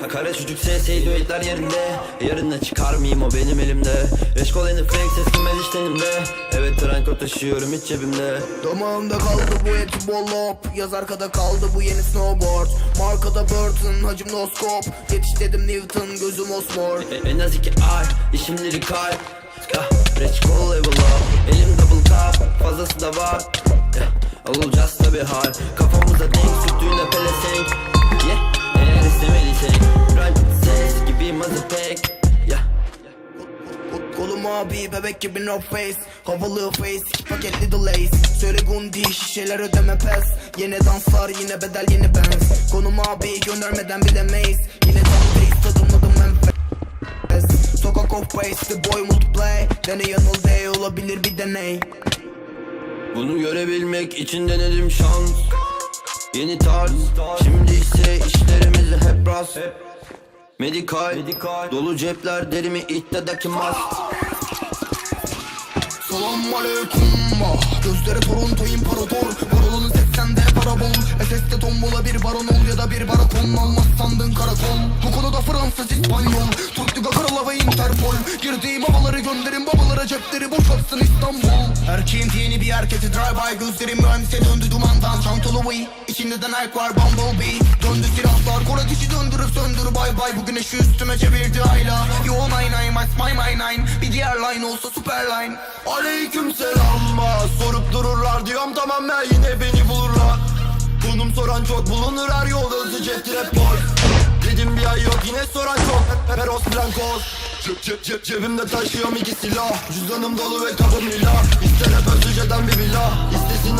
Ka- Kara çocuk SS düetler yerinde. Yarına çıkar mıyım o benim elimde? Reşkol en fake ses kimel iştenimde. Evet tranko taşıyorum hiç cebimde. Damağımda kaldı bu eti bollop. Yaz arkada kaldı bu yeni snowboard. Markada Burton hacim no scope Yetiş dedim Newton gözüm osmor E- En az iki ay işimleri kay Ah, Reşkol level up. Elim double cup fazlası da var. Yeah. Olacağız tabi hal. Kafamıza denk Kol- Kolum abi bebek gibi no face. Havalı face iki paket little lace. Söyle gundi şişeler ödeme pes. Yine danslar yine bedel yeni benz. Konum abi göndermeden bilemeyiz Yine taste tadımladım enfes Sokak of face the boy multiplay Deney yanıl olabilir bir deney. Bunu görebilmek için denedim şans. Yeni tarz Şimdi ise işlerimiz hep rast Medikal, Dolu cepler derimi ittidaki mast Selam aleyküm Gözleri Toronto imparator Parolun 80'de para bol SS'de tombola bir baron ol ya da bir barakon Almaz sandın karakol Bu konuda Fransız İspanyol. Türk Liga Krala ve Interpol. Girdiğim havaları gönderin babalara cepleri boşaltsın İstanbul. Erkeğin yeni bir hareketi drive by Gözlerim mühendise döndü dumandan. Çantalı İçinde de Nike var Bumblebee ateşi döndürüp söndür bay bay Bu güneşi üstüme çevirdi ayla. Yo nine nine my my my nine. Bir diğer line olsa super line. Aleyküm selam Sorup dururlar diyorum tamam ya yine beni bulurlar. Konum soran çok bulunur her yolda hızlı cep trap boy. Dedim bir ay yok yine soran çok. Peros Blancos Cep cep cep cebimde taşıyorum iki silah. Cüzdanım dolu ve kabım lila İster hep özlüceden bir villa. İstesin